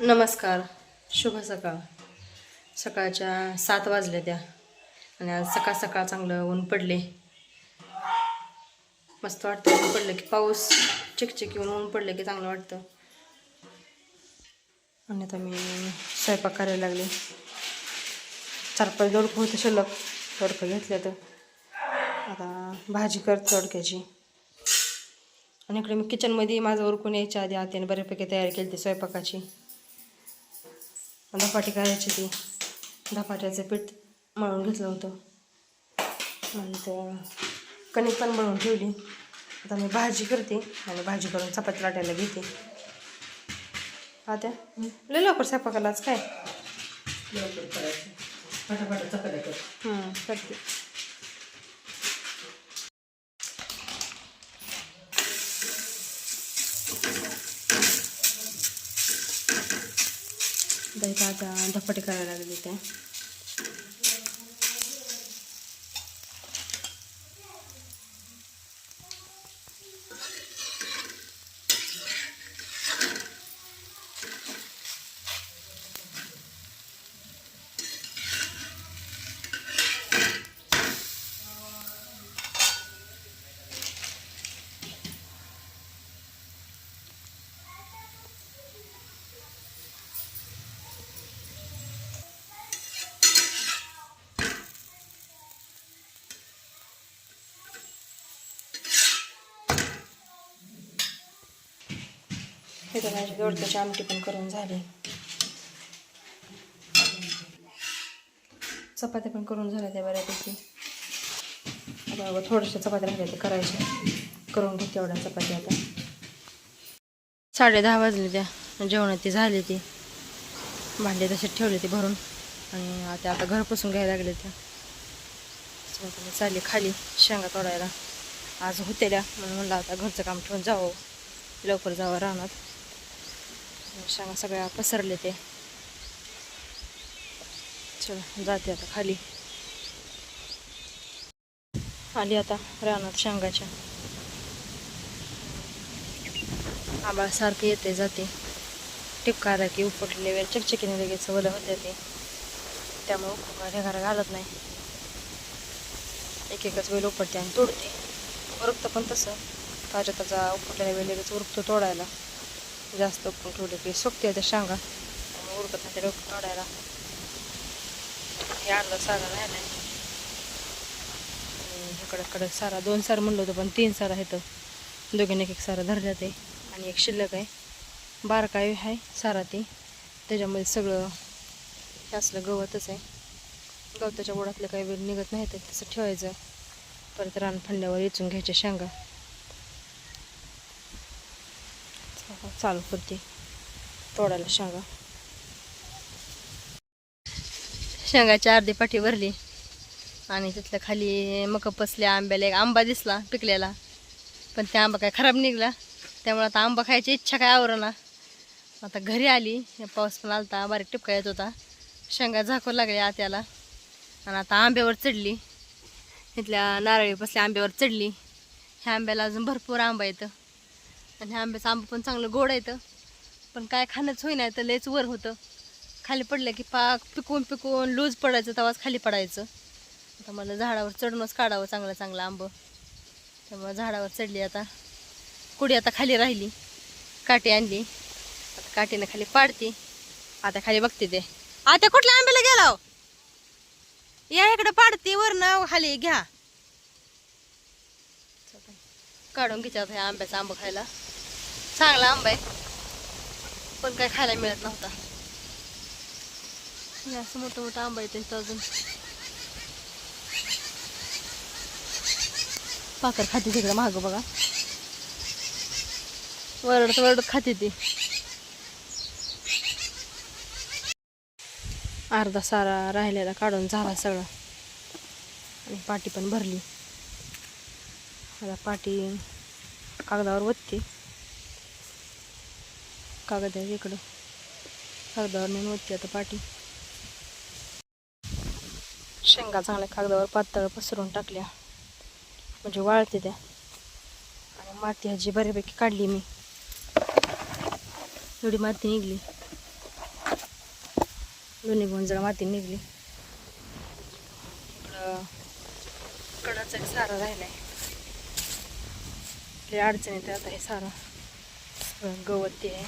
नमस्कार. शुभ सकाळ. सकाळच्या सात वाजल्या त्या. आणि आज सकाळ सकाळ चांगलं ऊन पडले. मस्त वाटतं ऊन पडलं की पाऊस चिकचिक येऊन ऊन पडलं की चांगलं वाटतं. आणि आता मी स्वयंपाक करायला लागले. चार पाच दोडकं होतं शिल्लक. दोडकं घेतलं तर आता भाजी करते दोडक्याची. आणि इकडे मी किचनमध्ये माझं उरकून यायच्या आधी आत्याने बऱ्यापैकी तयारी केली ती स्वयंपाकाची. धपाटी करायची ती. धपाट्याचं पीठ मळून घेतलं होतं. नंतर कणिक पण मळून ठेवली. आता मी भाजी करते आणि भाजी करून चपाती लाटायला घेते. आता? लय लवकर स्वयंपाकाला आज काय? हं, करते. दही आता धपाटे करायला लागले ते हे तर माझी दोडक्याची आमटी पण करून झाली. चपात्या पण करून झाल्या त्या बऱ्यापैकी. आता थोड्याशा चपात्या राहिल्या ते करायच्या. करून घेते एवढ्या चपाती आता. साडे दहा वाजले त्या. जेवणात ती झाली ती. भांडे तसे ठेवले ते भरून. आणि आता आता घर पुसून घ्यायला लागले त्या. त्याच्यामुळे चालली खाली शेंगा तोडायला. आज होतेल्या म्हणून म्हणलं आता घरचं काम ठेवून जावं. लवकर जावं राहणार शेंगा सगळ्या पसरले ते. चला जाते आता खाली. आली आता रानात शेंगाच्या. आबाळ सारखे येते जाते. टिपका आला की उपटले वेळ चकचकीने लगेच वलं होते ते. त्यामुळं ढेगारा घालत नाही. एक एकच वेळ उपटते आणि तोडते. उरकतं पण तसं. ताज्या ताजा उपटलेल्या वेळ लगेच उरकतो तोडायला. जास्त पण ठेवले की सुकते त्या सांगा. उरकत नाही ते डोकं काढायला. हे आणलं सारा राहिला इकडं कडक सारा दोन सार म्हणलं होतं पण तीन सारा आहेत. दोघीने एक एक सारा धरल्या ते. आणि एक शिल्लक आहे. बारकाई आहे सारा ती. त्याच्यामध्ये सगळं हे असलं गवतच आहे. गवताच्या गोडातलं काही वेळ निघत नाही तर तसं ठेवायचं. परत रान फंड्यावर इचून घ्यायच्या शेंगा चालू करते. तोडायला शेंगा. शेंगाची अर्धी पाठी भरली. आणि तिथल्या खाली मक पसल्या आंब्याला एक आंबा दिसला पिकलेला. पण त्या आंबा काय खराब निघला. त्यामुळे आता आंबा खायची इच्छा काय आवरना. आता घरी आली. पाऊस पण आलता बारीक टिपका येत होता. शेंगा झाकू लागल्या आत्याला. आणि आता आंब्यावर चढली. इथल्या नारळी पसल्या आंब्यावर चढली. ह्या आंब्याला अजून भरपूर आंबा येतं. आणि ह्या आंब्याचं आंबं पण चांगलं गोड येतं पण काय खाणंच होईना तर लयच वर होतं. खाली पडलं की पाक पिकवून पिकवून लूज पडायचं तेव्हाच खाली पडायचं. आता मला झाडावर चढूनच काढावं चांगलं चांगलं आंबं. त्यामुळं झाडावर चढली आता. कुडी आता खाली राहिली. काठी आणली. आता काठीनं खाली पाडते. आता खाली बघते ते. आता कुठल्या आंब्याला गेला या इकडं पाडते वरनं खाली घ्या. काढून घ्यायचा ह्या आंब्याचा आंबा खायला. चांगला आंबा आहे. पण काय खायला मिळत नव्हता. असं मोठं मोठं आंबा येते अजून. पाकर खाते तिकडे माग बघा. वरडत वरडत खाते ती. अर्धा सारा राहिलेला काढून झाला सगळा. आणि पाटी पण भरली. आता पाटी कागदावर वत्ते. कागद आहे इकडं. कागदावर नेऊन वत्ते आता पाठी. शेंगा चांगल्या कागदावर पातळ पसरून टाकल्या. म्हणजे वाळते त्या. आणि माती ह्याची बऱ्यापैकी काढली मी. एवढी माती निघली. दोन्ही गुण जरा माती निघली. इकडं कडाचा एक सारं राहिलं आहे आपल्या अडचण येते आता हे सारं. गवत ते आहे.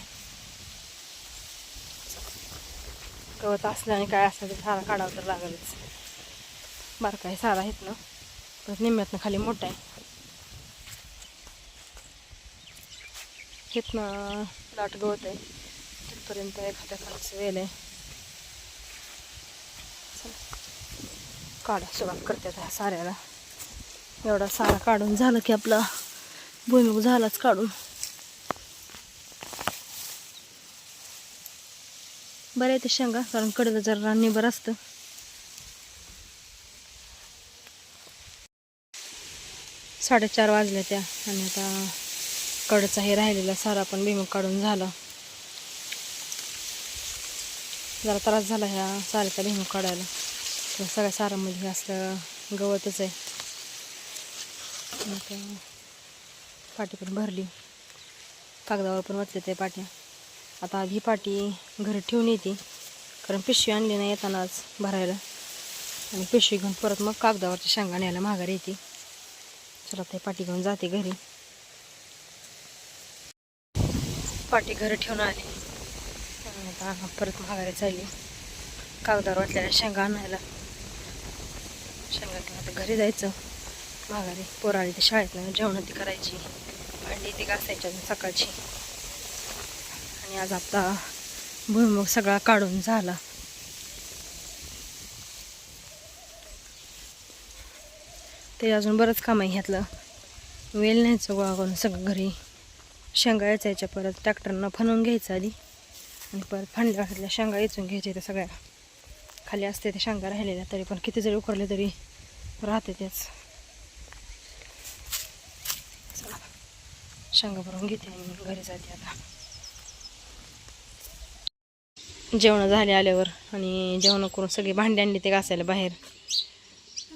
गवत असल्याने काय असलं ते सारा काढावं तर लागेलच. बारका आहे सारा आहेत ना. परत निम्म्यातनं खाली मोठा आहे. हेतनं लाट गवत आहे. तिथपर्यंत एखाद्या खालचं वेल आहे. काढा सुरुवात करते त्या साऱ्याला. एवढा सारा काढून झालं की आपला भुईमुग झालाच काढून. बरं आहे ते शेंगा कारण कडलं जरा निबर असतं. साडेचार वाजल्या त्या आणि आता कडचा हे राहिलेला सारा पण भुईमुग काढून झाला. जरा त्रास झाला ह्या साऱ्याचा भुईमुग काढायला. सगळ्या सारामध्ये असलं गवतच आहे. आता पाटी पण भरली. कागदावर पण वाचले ते पाट्या आता आधी ही पाटी घरी ठेवून येते. कारण पिशवी आणली नाही येतानाच भरायला. आणि पिशवी घेऊन परत मग कागदावरच्या शेंगा न्यायला माघारी येते. चला ते पाटी घेऊन जाते घरी. पाटी घरी ठेवून आली. आता परत माघारी चालली. कागदावर वाटलेल्या शेंगा आणायला. शेंगा घेऊन आता घरी जायचं. माघारी पोराळी ते शाळेतनं जेवण ती करायची. भांडी ती घासायची अजून सकाळची. आणि आज आता भुईमुग सगळा काढून झाला. ते अजून बरंच काम आहे ह्यातलं वेल न्यायचं गोळा करून सगळं घरी शेंगा याचायच्या परत ट्रॅक्टरनं फनवून घ्यायचं आधी. आणि परत फांड्या शेंगा येचून घ्यायच्या त्या सगळ्या. खाली असते त्या शेंगा राहिलेल्या तरी पण किती जरी उकरले तरी राहते तेच शेंगा भरून घेते आणि घरी जाते आता. जेवण झाले आल्यावर आणि जेवण करून सगळी भांडी आणली ते घासायला बाहेर.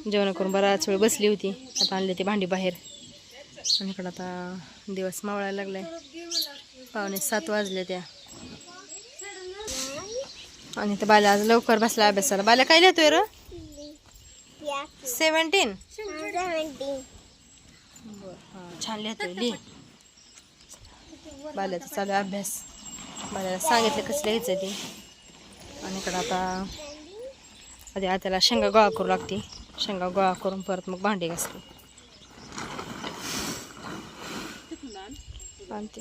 जेवण करून बराच वेळ बसली होती. आता आणली ती भांडी बाहेर. आणि इकडं आता दिवस मावळायला लागलाय. पावणे सात वाजले त्या. आणि ते बाल्या आज लवकर बसला अभ्यासाला. बाल्या काय लिहितोय र? सेवन्टीन छान लिहितोय लिह बाल्याचा चालू आहे अभ्यास. बाल्याला सांगितलं कसं लिहायचं ते. आणि इकडं आता आधी आत्याला शेंगा गोळा करू लागते. शेंगा गोळा करून परत मग भांडी घासते. आणते.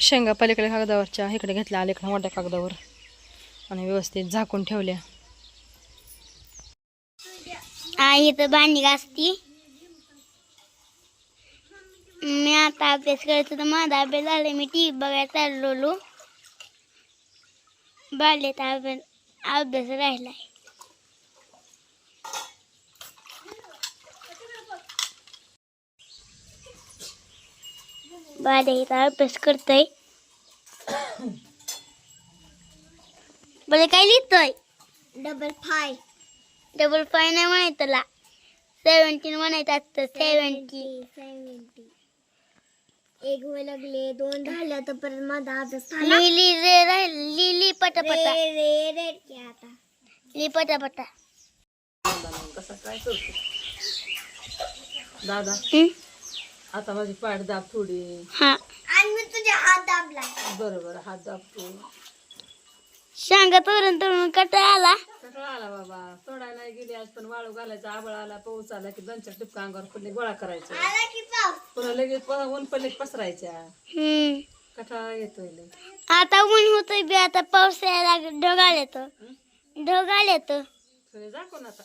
शेंगा पलीकडे कागदावरच्या इकडे घेतल्या अलीकडे मोठ्या कागदावर. आणि व्यवस्थित झाकून ठेवल्या. आई तर भांडी घासती. मी आता अभ्यास करत होतो माझा अभ्यास झाला मी टी व्ही बघायला चाललो बालेत अभ्यास अभ्यास राहिलाय. बाले इथं अभ्यास करतोय. बले काय लिहितोय? डबल फाय डबल फाय नाही म्हणायचं त्याला सेवन्टीन म्हणायचं असतं. सेवन्टी सेवन्टी एक होय लागले दोन झाले तर परत माझा अभ्यास लीली रे रे लीली पटा पटापटा। रे रे आता क्या पटापटा कसा काय करतो दादा आता माझी पाठ दाब थोडी. हा. आणि मी तुझे हात दाबला. बरोबर बरं हात दाबतो सांगा तोरण तोरण कटा आला. कंटाळा आला बाबा. तोडायला गेली आज पण वाळू घालायचा आबळ आला पाऊस आला की दोन चार टिपका अंगावर पडले गोळा करायचा. आला की पाऊस. पुन्हा लगेच पुन्हा ऊन पडले की पसरायच्या. हम्म. कटाळा येतोय लय. आता ऊन होतोय बी आता पाऊस यायला लागला ढगाळ येतो ढगाळ येतो थोडे दाखव ना आता.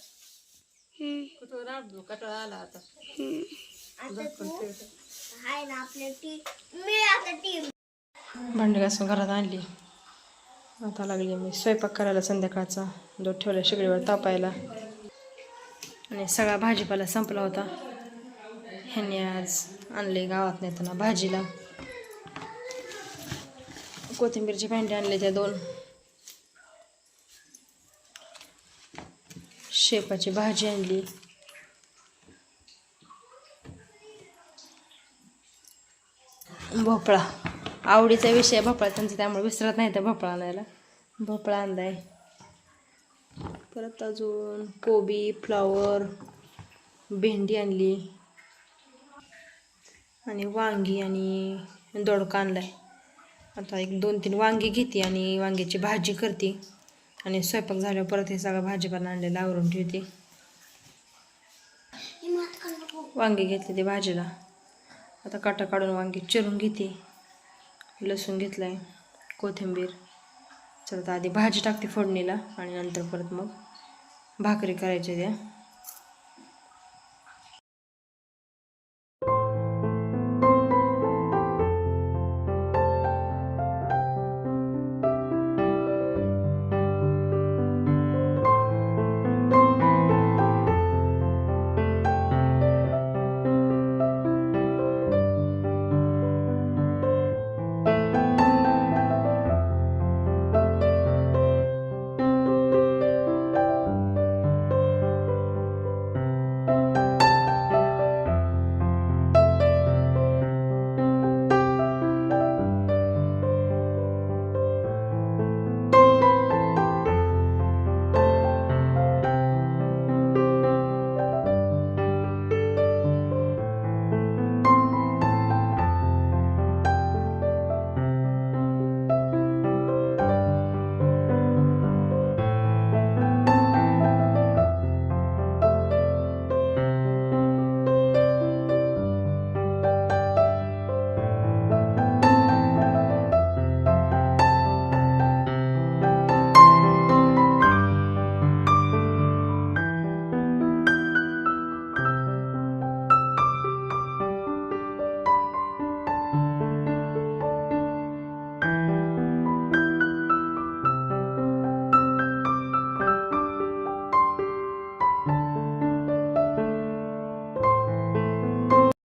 हम्म. कुठं कटाळा आला आता. हम्म. दाखवून ठेवतो. भांडी घासून घरात आणली. आता लागली मी स्वयंपाक करायला संध्याकाळचा. दूध ठेवला शेगडीवर तापायला. आणि सगळा भाजीपाला संपला होता. ह्यांनी आज आणले गावात नेताना भाजीला. कोथिंबीरची भांडे आणले त्या दोन. शेपाची भाजी आणली. भोपळा. आवडीचा विषय भोपळा त्यांचा त्यामुळे विसरत नाही तर भोपळा आणायला. भोपळा आणलाय. परत अजून कोबी फ्लॉवर भेंडी आणली. आणि वांगी आणि दोडका आणलाय. आता एक दोन तीन वांगी घेते आणि वांग्याची भाजी करते. आणि स्वयंपाक झाल्यावर परत हे सगळं भाजीपाला आणलेलं आवरून ठेवते. वांगी घेतली ते भाजीला. आता काटा काढून वांगी चिरून घेते. लसूण घेतलाय कोथिंबीर. चला आधी भाजी टाकते फोडणीला आणि नंतर परत मग भाकरी करायची द्या